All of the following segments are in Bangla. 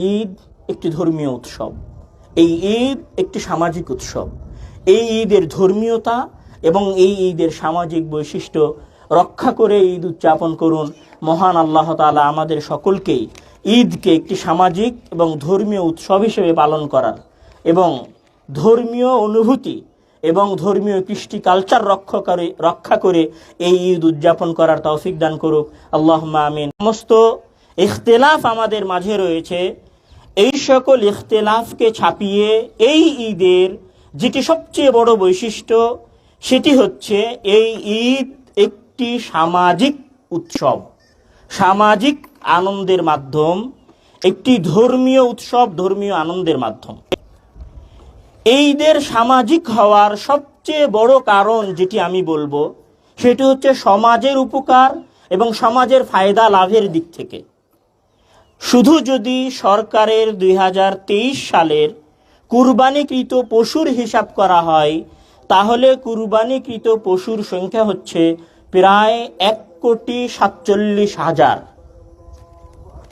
ঈদ একটি ধর্মীয় উৎসব। এই ঈদ একটি সামাজিক উৎসব। এই ঈদের ধর্মীয়তা এবং এই ঈদের সামাজিক বৈশিষ্ট্য রক্ষা করে ঈদ উদযাপন করুন মহান আল্লাহ তাআলা আমাদের সকলকেই। ঈদকে একটি সামাজিক এবং ধর্মীয় উৎসব হিসেবে পালন করার এবং ধর্মীয় অনুভূতি এবং ধর্মীয় কৃষ্টি কালচার রক্ষা করে রক্ষা করে এই ঈদ উদযাপন করার তৌফিক দান করুক। আল্লাহ আমিন। সমস্ত ইখতেলাফ আমাদের মাঝে রয়েছে। এই সকল ইখতেলাফকে ছাপিয়ে এই ঈদের, যেটি সবচেয়ে বড় বৈশিষ্ট্য, সেটি হচ্ছে এই ঈদ একটি সামাজিক উৎসব। সামাজিক আনন্দের মাধ্যম, একটি ধর্মীয় উৎসব, ধর্মীয় আনন্দের মাধ্যম। এই ঈদের সামাজিক হওয়ার সবচেয়ে বড় কারণ যেটি আমি বলব, সেটি হচ্ছে সমাজের উপকার এবং সমাজের ফায়দা লাভের দিক থেকে। শুধু যদি সরকারের দুই হাজার তেইশ সালের কুরবানিকৃত পশুর হিসাব করা হয়, তাহলে কুরবানিকৃত পশুর সংখ্যা হচ্ছে প্রায় এক কোটি সাতচল্লিশ হাজার।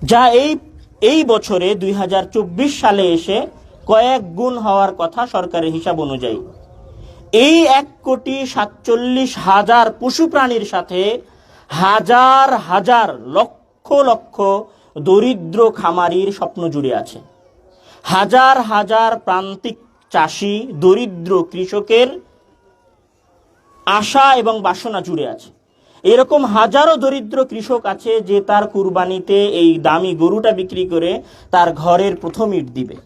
যা এই এই বছরে দুই হাজার চব্বিশ সালে এসে কয়েক গুণ হওয়ার কথা সরকারের হিসাব অনুযায়ী। এই এক কোটি সাতচল্লিশ হাজার পশু প্রাণীর সাথে হাজার হাজার লক্ষ লক্ষ দরিদ্র খামারির স্বপ্ন জুড়ে আছে। হাজার হাজার প্রান্তিক চাষি, দরিদ্র কৃষকের আশা এবং বাসনা জুড়ে আছে। এরকম হাজারো দরিদ্র কৃষক আছে যে তার কুরবানিতে এই দামি গরুটা বিক্রি করে তার ঘরের প্রথম ইট দিবে।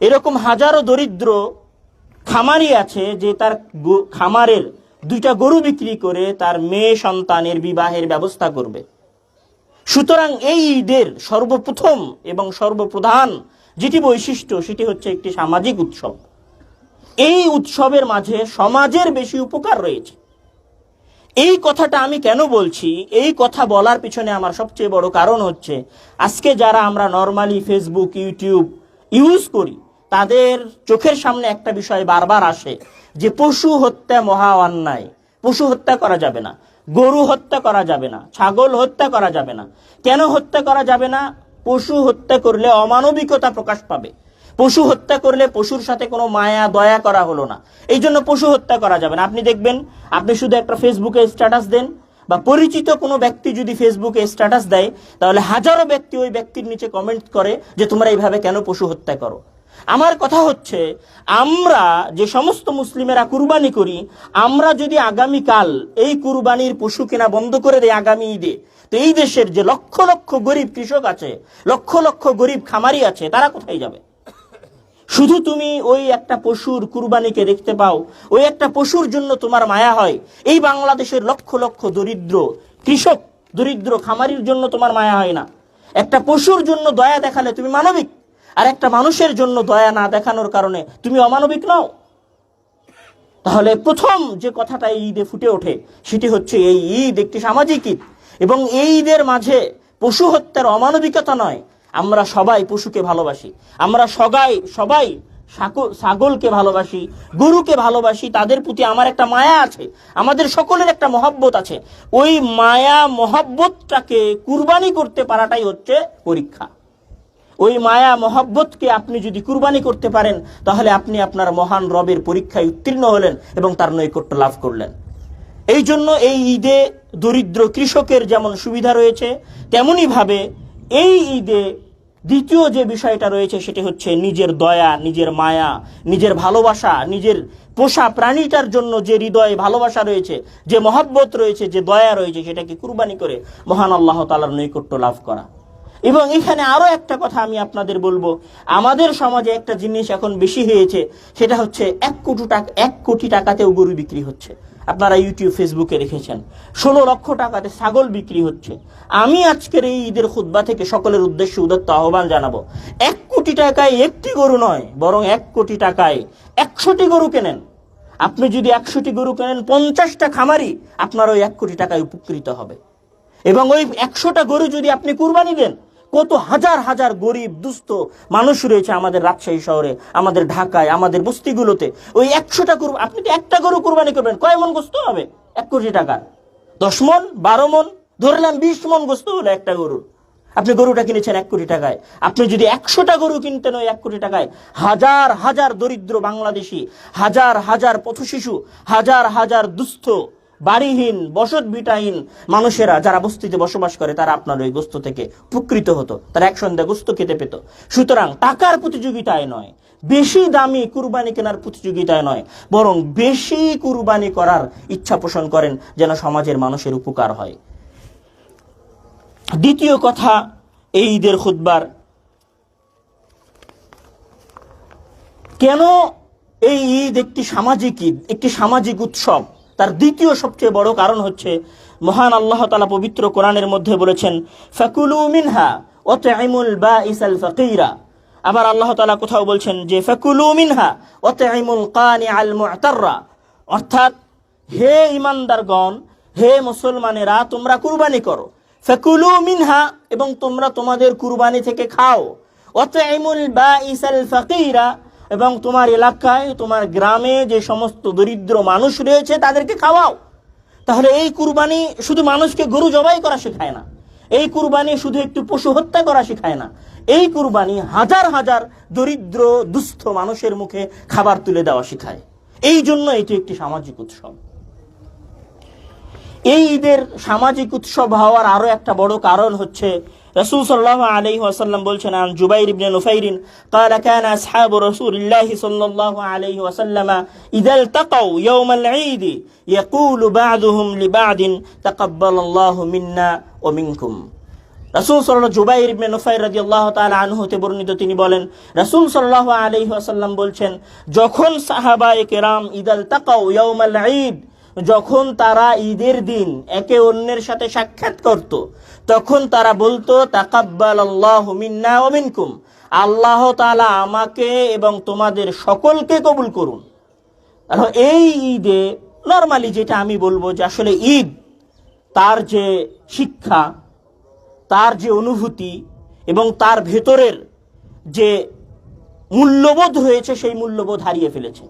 এরকম হাজারো দরিদ্র খামারি আছে যে তার খামারের দুইটা গরু বিক্রি করে তার মেয়ে সন্তানের বিবাহের ব্যবস্থা করবে। সুতরাং এই ঈদের সর্বপ্রথম এবং সর্বপ্রধান যেটি বৈশিষ্ট্য, সেটি হচ্ছে একটি সামাজিক উৎসব। এই উৎসবের মাঝে সমাজের বেশি উপকার রয়েছে। এই কথাটা আমি কেন বলছি? এই কথা বলার পিছনে আমার সবচেয়ে বড় কারণ হচ্ছে, আজকে যারা আমরা নর্মালি ফেসবুক ইউটিউব ইউজ করি, তাদের চোখের সামনে একটা বিষয় বারবার আসে যে পশু হত্যা মহা অন্যায়। পশু হত্যা করা যাবে না। গরু হত্যা করা যাবে না, ছাগল হত্যা করা যাবে না। কেন হত্যা করা যাবে না? পশু হত্যা করলে অমানবিকতা প্রকাশ পাবে। পশু হত্যা করলে পশুর সাথে কোনো মায়া, দয়া করা হলো না। এই জন্য পশু হত্যা করা যাবে না। আপনি দেখবেন, আপনি শুধু একটা ফেসবুকে স্ট্যাটাস দেন বা পরিচিত কোনো ব্যক্তি যদি ফেসবুকে স্ট্যাটাস দেয়, তাহলে হাজারো ব্যক্তি ওই ব্যক্তির নিচে কমেন্ট করে যে তোমরা এইভাবে কেন পশু হত্যা করো। আমার কথা হচ্ছে, আমরা যে সমস্ত মুসলিমেরা কুরবানি করি, আমরা যদি আগামীকাল এই কুরবানির পশু কেনা বন্ধ করে দেয় আগামী ঈদে, তো এই দেশের যে লক্ষ লক্ষ গরিব কৃষক আছে, লক্ষ লক্ষ গরিব খামারি আছে, তারা কোথায় যাবে? শুধু তুমি ওই একটা পশুর কুরবানিকে দেখতে পাও, ওই একটা পশুর জন্য তোমার মায়া হয়, এই বাংলাদেশের লক্ষ লক্ষ দরিদ্র কৃষক, দরিদ্র খামারির জন্য তোমার মায়া হয় না। একটা পশুর জন্য দয়া দেখালে তুমি মানবিক। আর একটা মানুষের জন্য দয়া না দেখানোর কারণে তুমি অমানবিক নও। তাহলে প্রথম যে কথাটা এই ঈদে ফুটে ওঠে, সেটি হচ্ছে এই ঈদ একটি সামাজিক ঈদ। এবং এই ঈদের মাঝে পশু হত্যার অমানবিকতা নয়। আমরা সবাই পশুকে ভালোবাসি। আমরা সবাই সবাই ছাগলকে ভালোবাসি, গরুকে ভালোবাসি, তাদের প্রতি আমার একটা মায়া আছে, আমাদের সকলের একটা মহব্বত আছে। ওই মায়া, মহব্বতটাকে কুরবানি করতে পারাটাই হচ্ছে পরীক্ষা। ওই মায়া মহব্বতকে আপনি যদি কুরবানি করতে পারেন, তাহলে আপনি আপনার মহান রবের পরীক্ষায় উত্তীর্ণ হলেন এবং তার নৈকট্য লাভ করলেন। এই জন্য এই ঈদে দরিদ্র কৃষকের যেমন সুবিধা রয়েছে তেমনই ভাবে এই ঈদে দ্বিতীয় যে বিষয়টা রয়েছে, সেটি হচ্ছে নিজের দয়া, নিজের মায়া, নিজের ভালোবাসা, নিজের পোষা প্রাণীটার জন্য যে হৃদয়ে ভালোবাসা রয়েছে, যে মহব্বত রয়েছে, যে দয়া রয়েছে, সেটাকে কুরবানি করে মহান আল্লাহ তালার নৈকট্য লাভ করা। এবং এখানে আরও একটা কথা আমি আপনাদের বলব। আমাদের সমাজে একটা জিনিস এখন বেশি হয়েছে, সেটা হচ্ছে এক কোটি টাকা এক কোটি টাকাতেও গরু বিক্রি হচ্ছে। আপনারা ইউটিউব, ফেসবুকে রেখেছেন ষোলো লক্ষ টাকাতে ছাগল বিক্রি হচ্ছে। আমি আজকের এই ঈদের খুদ্া থেকে সকলের উদ্দেশ্যে উদত্ত আহ্বান জানাব। এক কোটি টাকায় একটি গরু নয়, বরং এক কোটি টাকায় একশোটি গরু কেনেন। আপনি যদি একশোটি গরু কেনেন, পঞ্চাশটা খামারি, আপনার ওই এক কোটি টাকায় উপকৃত হবে। এবং ওই একশোটা গরু যদি আপনি কুরবানি দেন কত হাজার হাজার গরিব, দুস্থ মানুষ রয়েছে আমাদের রাজশাহী শহরে, আমাদের ঢাকায়, আমাদের বস্তিগুলোতে। ওই একশোটা গরু আপনি তো একটা গরু কুরবানি করবেন? কয় মন গোস্ত হবে? এক কোটি টাকার দশ মন, বারো মন ধরলাম বিশ মন গোস্ত হলো একটা গরুর। আপনি গরুটা কিনেছেন এক কোটি টাকায়। আপনি যদি একশোটা গরু কিনতেন ওই এক কোটি টাকায়, হাজার হাজার দরিদ্র বাংলাদেশি, হাজার হাজার পথশিশু, হাজার হাজার দুস্থ বাড়িহীন বসত ভিটাহীন মানুষেরা যারা বস্তিতে বসবাস করে, তারা আপনার ওই গোস্ত থেকে উপকৃত হতো। তারা এক সন্ধ্যা গোস্ত খেতে পেত। সুতরাং টাকার প্রতিযোগিতায় নয়। বেশি দামি কুরবানি কেনার প্রতিযোগিতায় নয়। বরং বেশি কুরবানি করার ইচ্ছা পোষণ করেন যেন সমাজের মানুষের উপকার হয়। দ্বিতীয় কথা এই ঈদের খুদ্বার কেন এই ঈদ একটি সামাজিক ঈদ, একটি সামাজিক উৎসব? তার দ্বিতীয় সবচেয়ে বড় কারণ হচ্ছে, মহান আল্লাহ তালা পবিত্র কোরআনের মধ্যে বলেছেন, ফাকুলু মিনহা ও তাইমুল বা ইসাল ফকিরা। আবার আল্লাহ তালা কোথাও বলছেন যে, ফাকুলু মিনহা ও তাইমুল কানি আল মুআতাররা অর্থাৎ, হে ইমানদারগণ হে মুসলমানেরা, তোমরা কুরবানি করো। ফাকুলু মিনহা এবং তোমরা তোমাদের কুরবানি থেকে খাও। অতএমুল বা ইসাল ফকিরা এবং তোমার এলাকায়, তোমার গ্রামে যে সমস্ত দরিদ্র মানুষ রয়েছে, তাদেরকে খাওয়াও। তাহলে এই কুরবানি শুধু মানুষকে গরু জবাই করা শেখায় না। এই কুরবানি শুধু একটু পশু হত্যা করা শেখায় না। এই কুরবানি হাজার হাজার দরিদ্র, দুস্থ মানুষের মুখে খাবার তুলে দেওয়া শেখায়। এই জন্য এটি একটি সামাজিক উৎসব। এই ঈদের সামাজিক উৎসব হওয়ার আরও একটা বড় কারণ হচ্ছে রসুল সাল্লাহ আলাইহি ওয়াসাল্লাম বলছেন আন জুবাইর ইবনে নুফাইরিন قال كان أصحاب رسول الله صلى الله عليه وسلم إذا التقوا يوم العيد يقول بعضهم لبعض تقبل الله منا ومنكم রাসূল সাল্লাল্লাহু জুবাইর ইবনে নুফাইর রাদিয়াল্লাহু তাআলা আনহু হতে বর্ণিত তিনি বলেন রাসূল সাল্লাল্লাহু আলাইহি ওয়াসাল্লাম বলছেন যখন সাহাবায়ে কেরাম ইদাল তাকাউ ইয়াউমাল ঈদ যখন তারা ঈদের দিন একে অন্যের সাথে সাক্ষাৎ করত, তখন তারা বলতো তাকাব্বাল আল্লাহ মিন্না ও মিনকুম। আল্লাহ তাআলা আমাকে এবং তোমাদের সকলকে কবুল করুন। এই ঈদে নর্মালি যেটা আমি বলব যে আসলে ঈদ, তার যে শিক্ষা, তার যে অনুভূতি এবং তার ভেতরের যে মূল্যবোধ রয়েছে সেই মূল্যবোধ হারিয়ে ফেলেছে।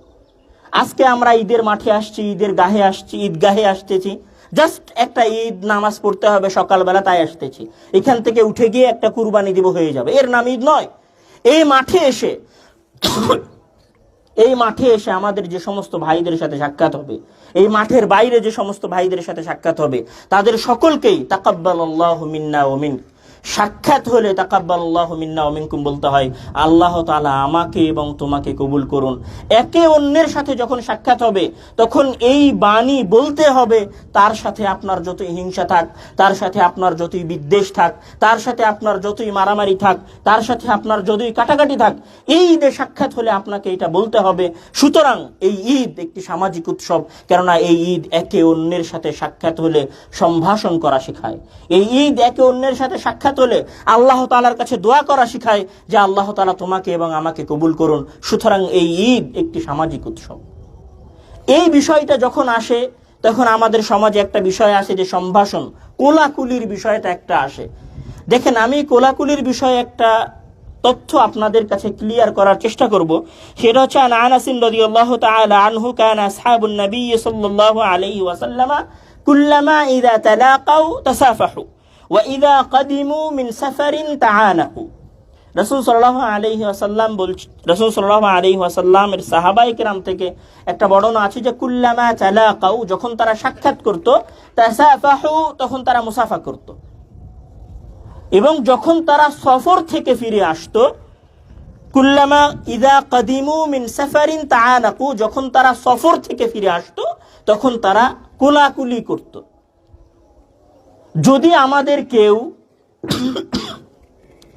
আজকে আমরা ঈদের মাঠে আসছি, ঈদের গাহে আসছি, ঈদগাহে আসতেছি। জাস্ট একটা ঈদ নামাজ পড়তে হবে সকালবেলা, তাই আসতেছি। এখান থেকে উঠে গিয়ে একটা কুরবানি দিব হয়ে যাবে। এর নাম ঈদ নয়। এই মাঠে এসে, এই মাঠে এসে আমাদের যে সমস্ত ভাইদের সাথে সাক্ষাৎ হবে, এই মাঠের বাইরে যে সমস্ত ভাইদের সাথে সাক্ষাৎ হবে, তাদের সকলকেই তাকাব্বাল আল্লাহ মিন্না ও মিন সাক্ষাৎ হলে তাকাব্বাল আল্লাহ মিন্না ও মিনকুম বলতে হয়, আল্লাহ তাআলা আমাকে এবং তোমাকে কবুল করুন। একে অন্যের সাথে যখন সাক্ষাৎ হবে, তখন এই বাণী বলতে হবে, তার সাথে আপনার যতই হিংসা থাক, তার সাথে আপনার যতই বিদ্বেষ থাক, তার সাথে আপনার যতই মারামারি থাক, তার সাথে আপনার যতই কাটাকাটি থাক এই ঈদে সাক্ষাৎ হলে আপনাকে এটা বলতে হবে। সুতরাং এই ঈদ একটি সামাজিক উৎসব, কেননা এই ঈদ একে অন্যের সাথে সাক্ষাৎ হলে সম্ভাষণ করা শেখায়। এই ঈদ একে অন্যের সাথে সাক্ষাৎ হলে আল্লাহ তালার কাছে দোয়া করা শিখায় যে আল্লাহ তালা তোমাকে এবং আমাকে কবুল করুন। সুতরাং এই ঈদ একটি সামাজিক উৎসব। এই বিষয়টা যখন আসে, তখন আমাদের সমাজে একটা বিষয় আসে যে সম্ভাষণ। কোলাকুলির বিষয়টা একটা আসে। দেখেন, আমি কোলাকুলির বিষয়ে একটা তথ্য আপনাদের কাছে ক্লিয়ার করার চেষ্টা করব। সেটা হচ্ছে ওয়াসাল্লাম কুল্লামা তালাকাউ তাসাফাহু। ওয়া কাদিমু সাফারিন তাআনাহু রসুল সাল্লাহ আলহি আসাল্লাম বলছে, রসুল সাল্লাহ আলহি আসাল্লামের সাহাবাই কেরাম থেকে একটা বর্ণনা আছে যে, কুল্লামা চালাকাউ যখন তারা সাক্ষাৎ করতো তখন তারা মুসাফা করত। এবং যখন তারা সফর থেকে ফিরে আসতো, কুল্লামা ইদা কদিমু মিন সাফারিন যখন তারা সফর থেকে ফিরে আসতো, তখন তারা কোলাকুলি করত। যদি আমাদের কেউ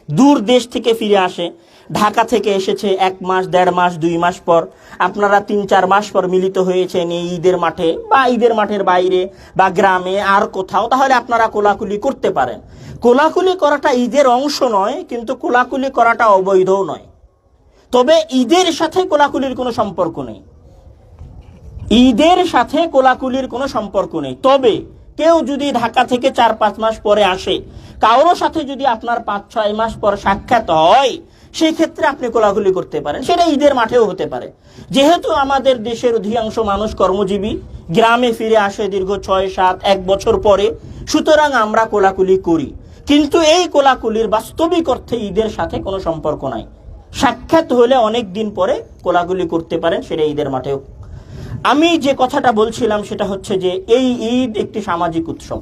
দূর দেশ থেকে ফিরে আসে, ঢাকা থেকে এসেছে এক মাস, দেড় মাস, দুই মাস পর, আপনারা তিন, চার মাস পর মিলিত হয়েছেন এই ঈদের মাঠে বা ঈদের মাঠের বাইরে বা গ্রামে আর কোথাও, তাহলে আপনারা কোলাকুলি করতে পারেন। কোলাকুলি করাটা ঈদের অংশ নয়, কিন্তু কোলাকুলি করাটা অবৈধও নয়। তবে ঈদের সাথে কোলাকুলির কোনো সম্পর্ক নেই। ঈদের সাথে কোলাকুলির কোনো সম্পর্ক নেই। তবে কেউ যদি ঢাকা থেকে চার পাঁচ মাস পরে আসে, কারোর সাথে যদি আপনার পাঁচ ছয় মাস পর সাক্ষাৎ হয় সেই ক্ষেত্রে আপনি কোলাগুলি করতে পারেন। সেটা ঈদের মাঠেও হতে পারে। যেহেতু আমাদের দেশের অধিকাংশ মানুষ কর্মজীবী, গ্রামে ফিরে আসে দীর্ঘ ছয়, সাত, এক বছর পরে, সুতরাং আমরা কোলাকুলি করি। কিন্তু এই কোলাকুলির বাস্তবিক অর্থে ঈদের সাথে কোনো সম্পর্ক নাই। সাক্ষাৎ হলে অনেক দিন পরে কোলাগুলি করতে পারেন, সেটা ঈদের মাঠেও। আমি যে কথাটা বলছিলাম সেটা হচ্ছে যে এই ঈদ একটি সামাজিক উৎসব।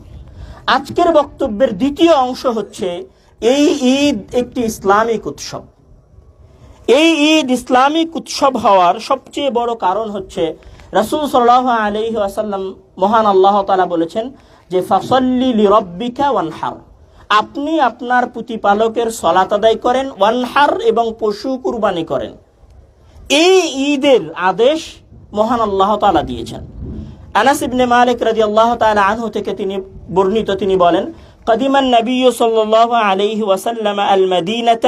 আজকের বক্তব্যের দ্বিতীয় অংশ হচ্ছে এই ঈদ একটি ইসলামিক উৎসব। এই ঈদ ইসলামিক উৎসব হওয়ার সবচেয়ে বড় কারণ হচ্ছে রাসূল সাল্লাল্লাহু আলাইহি ওয়াসাল্লাম মহান আল্লাহ তালা বলেছেন যে, ফাসল্লি লিরাব্বিকা ওয়ানহার। আপনি আপনার প্রতিপালকের সলাত আদায় করেন, ওয়ানহার এবং পশু কুরবানি করেন। এই ঈদের আদেশ মহান আল্লাহ তাআলা দিয়েছেন আনাস ইবনে মালিক রাদিয়াল্লাহু তাআলা আনহু থেকে তিনি বর্ণিত তিনি বলেন قدم النبي صلى الله عليه وسلم المدينة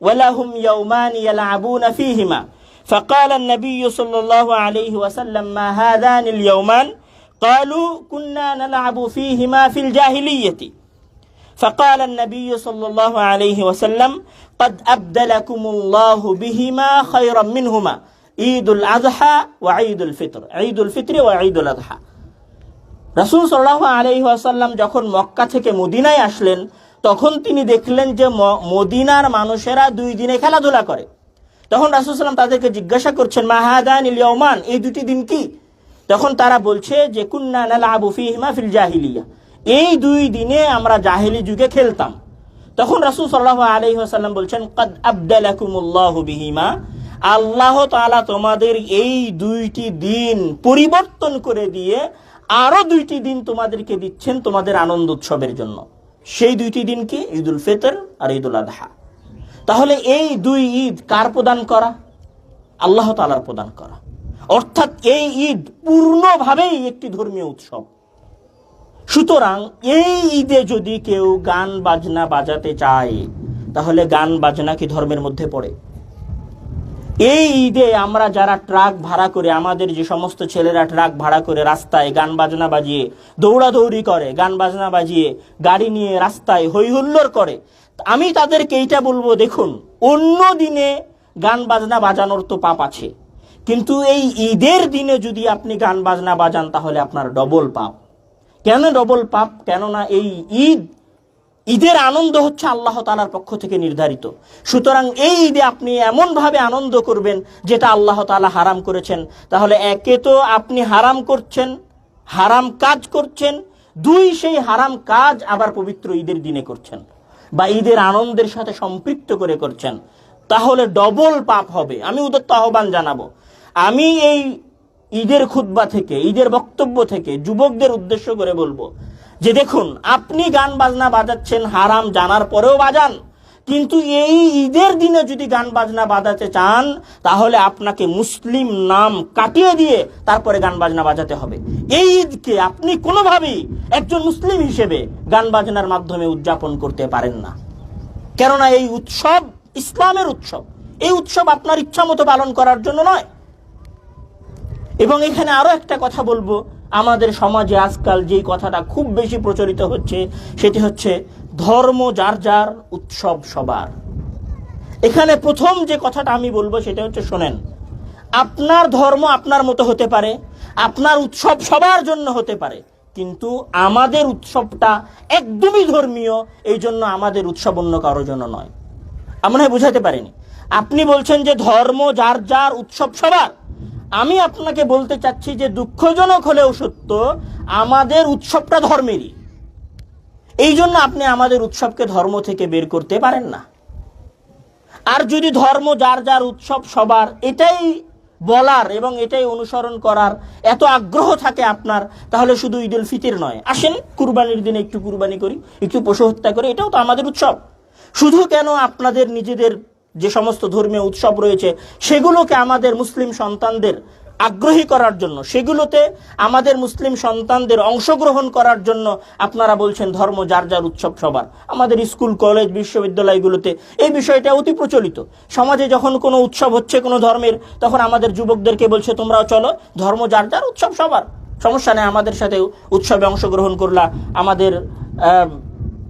ولهم يومان يلعبون فيهما فقال النبي صلى الله عليه وسلم ما هذان اليومان قالوا كنا نلعب فيهما في الجاهلية فقال النبي صلى الله عليه وسلم قد أبدلكم الله بهما خيرا منهما ঈদুল আজহা ওয়া ঈদুল ফিতর। ঈদুল ফিতরে ওয়া ঈদুল আজহা। রাসুল সাল্লাহ আলহি যখন মক্কা থেকে মদিনায় আসলেন, তখন তিনি দেখলেন যে মদিনার মানুষেরা দুই দিনে খেলাধুলা করে। তখন রাসুল সাল্লাম তাদেরকে জিজ্ঞাসা করছেন মাহাদান ইলিয়মান এই দুটি দিন কি? তখন তারা বলছে যে, কুন্না নালা আবু ফিহিমা ফিল জাহিলিয়া। এই দুই দিনে আমরা জাহিলি যুগে খেলতাম। তখন রাসুল সাল্লাহ আলহি আসাল্লাম বলছেন, কদ আবদালাকুমুল্লাহ বিহিমা আল্লাহ তাআলা তোমাদের এই দুইটি দিন পরিবর্তন করে দিয়ে আরও দুইটি দিন তোমাদেরকে দিচ্ছেন তোমাদের আনন্দ উৎসবের জন্য। সেই দুইটি দিন কি? ঈদুল ফিতর আর ঈদুল আদহা তাহলে এই দুই ঈদ কার প্রদান করা? আল্লাহ তালার প্রদান করা। অর্থাৎ এই ঈদ পূর্ণভাবেই একটি ধর্মীয় উৎসব। সুতরাং এই ঈদে যদি কেউ গান বাজনা বাজাতে চায়, তাহলে গান বাজনা কি ধর্মের মধ্যে পড়ে? এই ঈদে আমরা যারা ট্রাক ভাড়া করে, আমাদের যে সমস্ত ছেলেরা ট্রাক ভাড়া করে রাস্তায় গান বাজনা বাজিয়ে, দৌড়াদৌড়ি করে, গান বাজনা বাজিয়ে, গাড়ি নিয়ে রাস্তায় হই হুল্লোড় করে, আমি তাদেরকে এইটা বলব, দেখুন, অন্য দিনে গান বাজনা বাজানোর তো পাপ আছে, কিন্তু এই ঈদের দিনে যদি আপনি গান বাজনা বাজান, তাহলে আপনার ডবল পাপ। কেন ডবল পাপ? কেননা এই ঈদ ঈদের আনন্দ হচ্ছে আল্লাহ তালার পক্ষ থেকে নির্ধারিত। সুতরাং এই ঈদে আপনি এমনভাবে আনন্দ করবেন যেটা আল্লাহ তালা হারাম করেছেন। তাহলে একে তো আপনি হারাম করছেন, হারাম কাজ করছেন, দুই সেই হারাম কাজ আবার পবিত্র ঈদের দিনে করছেন বা ঈদের আনন্দের সাথে সম্পৃক্ত করে করছেন। তাহলে ডবল পাপ হবে। আমি উদত্ত আহ্বান জানাব। আমি এই ঈদের খুতবা থেকে, ঈদের বক্তব্য থেকে যুবকদের উদ্দেশ্য করে বলব যে দেখুন, আপনি গান বাজনা বাজাচ্ছেন হারাম জানার পরেও বাজান। কিন্তু এই ঈদের দিনে যদি গান বাজনা বাজাতে চান, তাহলে আপনাকে মুসলিম নাম কাটিয়ে দিয়ে তারপরে গান বাজনা বাজাতে হবে। এই ঈদকে আপনি কোনোভাবেই একজন মুসলিম হিসেবে গান বাজনার মাধ্যমে উদযাপন করতে পারেন না। কেননা এই উৎসব ইসলামের উৎসব। এই উৎসব আপনার ইচ্ছা মতো পালন করার জন্য নয়। এবং এখানে আরও একটা কথা বলব। আমাদের সমাজে আজকাল যেই কথাটা খুব বেশি প্রচলিত হচ্ছে, সেটি হচ্ছে ধর্ম যার যার উৎসব সবার। এখানে প্রথম যে কথাটা আমি বলব সেটা হচ্ছে শোনেন, আপনার ধর্ম আপনার মতো হতে পারে, আপনার উৎসব সবার জন্য হতে পারে, কিন্তু আমাদের উৎসবটা একদমই ধর্মীয়, এই জন্য আমাদের উৎসব অন্য কারোর জন্য নয়। আমরা বুঝাতে পারিনি। আপনি বলছেন যে ধর্ম যার যার উৎসব সবার আমি আপনাকে বলতে চাচ্ছি যে দুঃখজনক হলেও সত্য, আমাদের উৎসবটা ধর্মেরই। এই জন্য আপনি আমাদের উৎসবকে ধর্ম থেকে বের করতে পারেন না। আর যদি ধর্ম যার যার উৎসব সবার, এটাই বলার এবং এটাই অনুসরণ করার এত আগ্রহ থাকে আপনার, তাহলে শুধু ঈদুল ফিতির নয়। আসেন, কুরবানির দিনে একটু কুরবানি করি, একটু পশু হত্যা করি, এটাও তো আমাদের উৎসব। শুধু কেন আপনাদের নিজেদের যে সমস্ত ধর্মীয় উৎসব রয়েছে, সেগুলোকে আমাদের মুসলিম সন্তানদের আগ্রহী করার জন্য, সেগুলোতে আমাদের মুসলিম সন্তানদের অংশগ্রহণ করার জন্য আপনারা বলছেন ধর্ম যার যার উৎসব সবার। আমাদের স্কুল, কলেজ, বিশ্ববিদ্যালয়গুলোতে এই বিষয়টা অতি প্রচলিত। সমাজে যখন কোনো উৎসব হচ্ছে কোনো ধর্মের, তখন আমাদের যুবকদেরকে বলছে, তোমরাও চলো, ধর্ম যার যার উৎসব সবার। সমস্যা নেই, আমাদের সাথে উৎসবে অংশগ্রহণ করলা, আমাদের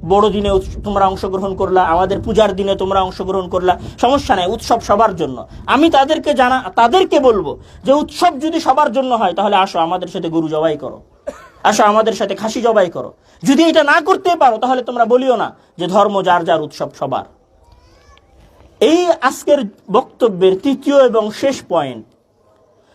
বড়দিনে তোমরা অংশগ্রহণ করলা, আমাদের পূজার দিনে তোমরা অংশগ্রহণ করলা। সমস্যা নাই, উৎসব সবার জন্য। আমি তাদেরকে জানা, তাদেরকে বলব যে উৎসব যদি সবার জন্য হয়, তাহলে আসো আমাদের সাথে গরু জবাই করো। আসো আমাদের সাথে খাসি জবাই করো। যদি এটা না করতে পারো, তাহলে তোমরা বলিও না যে ধর্ম যার যার উৎসব সবার। এই আজকের বক্তব্যের তৃতীয় এবং শেষ পয়েন্ট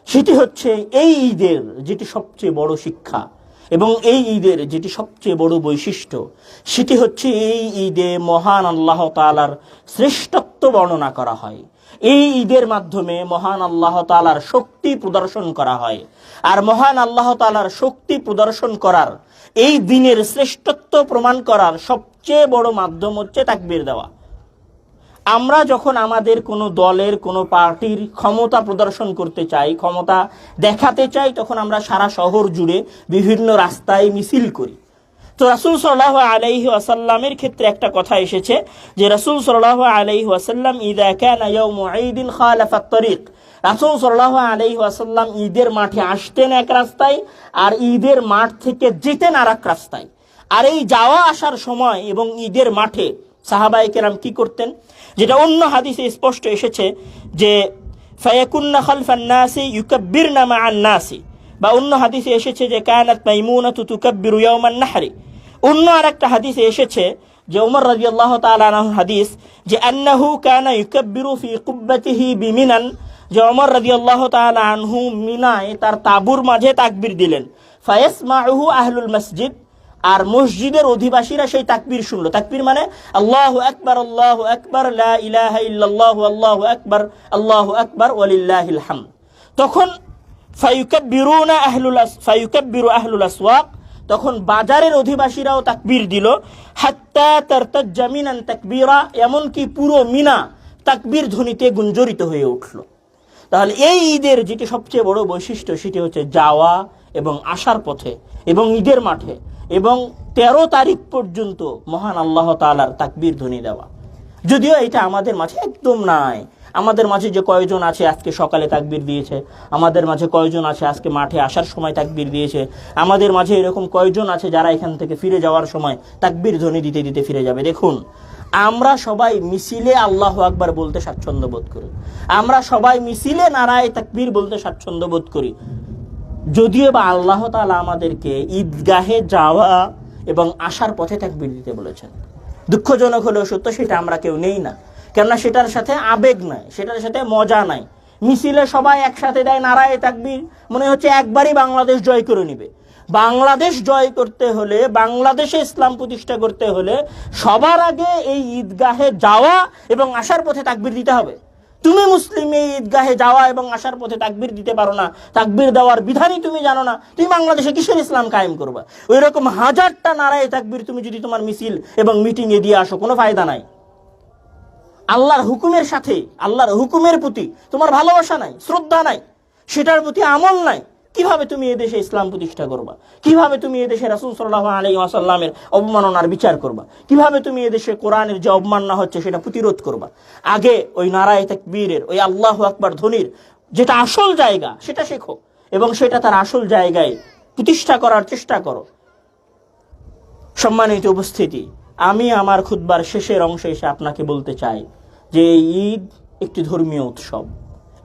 সেটি হচ্ছে এই ঈদের, যেটি সবচেয়ে বড় শিক্ষা। এবং এই ঈদের যেটি সবচেয়ে বড় বৈশিষ্ট্য, সেটি হচ্ছে এই ঈদে মহান আল্লাহ তালার শ্রেষ্ঠত্ব বর্ণনা করা হয়। এই ঈদের মাধ্যমে মহান আল্লাহ তালার শক্তি প্রদর্শন করা হয়। আর মহান আল্লাহ তালার শক্তি প্রদর্শন করার এই দিনের শ্রেষ্ঠত্ব প্রমাণ করার সবচেয়ে বড় মাধ্যম হচ্ছে তাকবীর দেওয়া। আমরা যখন আমাদের কোনো দলের কোনো পার্টির ক্ষমতা প্রদর্শন করতে চাই, ক্ষমতা দেখাতে চাই, তখন আমরা সারা শহর জুড়ে বিভিন্ন রাস্তায় মিছিল করি। তো রাসুল সাল্লাহ আলাইহি আসাল্লামের ক্ষেত্রে একটা কথা এসেছে যে রাসুল সাল্লাহ আলাইহি আসাল্লাম ঈদ ক্যান ইয়াউমু ঈদিন খালাফাত তরিক। রাসুল সাল্লাহ আলাইহি আসাল্লাম ঈদের মাঠে আসতেন এক রাস্তায় আর ঈদের মাঠ থেকে যেতেন আর এক রাস্তায়। আর এই যাওয়া আসার সময় এবং ঈদের মাঠে সাহাবাই কেরাম কি করতেন? যেটা অন্য হাদিসে স্পষ্ট এসেছে যে, ফায়াকুন্না খালফান নাসি ইউকাব্বিরনা মা'আন নাসি। বা অন্য হাদিসে এসেছে যে কায়ানাত মাইমুনাতু তুকাব্বিরু ইয়াওমান নাহরি। অন্য আরেকটা হাদিসে এসেছে যে ওমর রাদিয়াল্লাহু তাআলা আনহু হাদিস যে, আন্নাহু কানা ইউকাব্বিরু ফি কুব্বাতিহি বিমিনান। যে ওমর রাদিয়াল্লাহু তাআলা আনহু মিনায় তার তাবুর মাঝে তাকবির দিলেন। ফায়াসমাউহু আহলুল মসজিদ। আর মসজিদের অধিবাসীরা সেই তাকবীর শুনলো। তাকবীর মানে আল্লাহ আকবার আল্লাহ আকবার ইল্লাল্লাহু, আল্লাহু আকবার আল্লাহু আকবার তখন আস- আহলুল আসওয়াক তখন বাজারের অধিবাসীরাও তাকবির দিল মিনান এমনকি পুরো মিনা তাকবীর ধ্বনিতে গুঞ্জরিত হয়ে উঠল। তাহলে এই ঈদের যেটি সবচেয়ে বড় বৈশিষ্ট্য সেটি হচ্ছে যাওয়া এবং আসার পথে এবং ঈদের মাঠে এবং তেরো তারিখ পর্যন্ত মহান আল্লাহ তালার তাকবীর ধ্বনি দেওয়া। যদিও এটা আমাদের মাঝে একদম নাই। আমাদের মাঝে যে কয়জন আছে আজকে সকালে তাকবির দিয়েছে, আমাদের মাঝে কয়জন আছে আজকে মাঠে আসার সময় তাকবির দিয়েছে, আমাদের মাঝে এরকম কয়জন আছে যারা এখান থেকে ফিরে যাওয়ার সময় তাকবির ধ্বনি দিতে দিতে ফিরে যাবে। দেখুন, আমরা সবাই মিছিলে আল্লাহ আকবার বলতে স্বাচ্ছন্দ্য বোধ করি। আমরা সবাই মিছিলে নারায় তাকবীর বলতে স্বাচ্ছন্দ্য বোধ করি। যদিও বা আল্লাহ তাআলা আমাদেরকে ঈদগাহে যাওয়া এবং আসার পথে তাকবীর দিতে বলেছেন। দুঃখজনক হলেও সত্য সেটা আমরা কেউ নেই না। কেননা সেটার সাথে আবেগ নাই, সেটার সাথে মজা নাই। মিছিলে সবাই একসাথে দেয় নারায় তাকবীর, মনে হচ্ছে একবারই বাংলাদেশ জয় করে নিবে। বাংলাদেশ জয় করতে হলে, বাংলাদেশে ইসলাম প্রতিষ্ঠা করতে হলে সবার আগে এই ঈদগাহে যাওয়া এবং আসার পথে তাকবীর দিতে হবে। তুমি মুসলিম এই ঈদগাহে যাওয়া এবং আসার পথে তাকবির দিতে পারো না, তাকবির দেওয়ার বিধানই তুমি জানো না, তুমি বাংলাদেশে কিসের ইসলাম কায়েম করবা? ওই রকম হাজারটা নারায় তাকবির তুমি যদি তোমার মিছিল এবং মিটিংয়ে দিয়ে আসো, কোনো ফায়দা নাই। আল্লাহর হুকুমের সাথে, আল্লাহর হুকুমের প্রতি তোমার ভালোবাসা নাই, শ্রদ্ধা নাই, সেটার প্রতি আমল নাই। কীভাবে তুমি এদেশে ইসলাম প্রতিষ্ঠা করবা? কীভাবে তুমি এদেশে রাসুল সাল্লাহ আলী আসাল্লামের অবমাননার বিচার করবা? কীভাবে তুমি এদেশে কোরআনের যে অবমাননা হচ্ছে সেটা প্রতিরোধ করবা? আগে ওই নারায় তাকবীরের, ওই আল্লাহ আকবার ধ্বনির যেটা আসল জায়গা সেটা শেখো এবং সেটা তার আসল জায়গায় প্রতিষ্ঠা করার চেষ্টা করো। সম্মানিত উপস্থিতি, আমি আমার খুদ্বার শেষের অংশে এসে আপনাকে বলতে চাই যে এই ঈদ একটি ধর্মীয় উৎসব।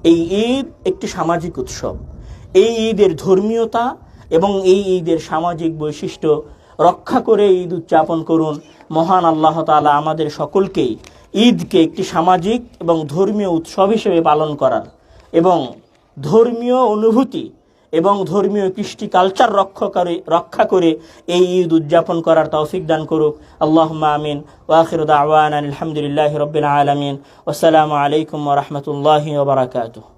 এই ঈদ একটি সামাজিক উৎসব। এই ঈদের ধর্মীয়তা এবং এই ঈদের সামাজিক বৈশিষ্ট্য রক্ষা করে ঈদ উদযাপন করুন। মহান আল্লাহ তাআলা আমাদের সকলকেই ঈদকে একটি সামাজিক এবং ধর্মীয় উৎসব হিসেবে পালন করার এবং ধর্মীয় অনুভূতি এবং ধর্মীয় কৃষ্টি কালচার রক্ষা করে রক্ষা করে এই ঈদ উদযাপন করার তৌফিক দান করুক। আল্লাহ আমিন। ওয়াখির আওয়ান আলহামদুলিল্লাহ রবিল আলমিন। আসসালামু আলাইকুম রহমতুল্লাহ ওবরাকাতুহ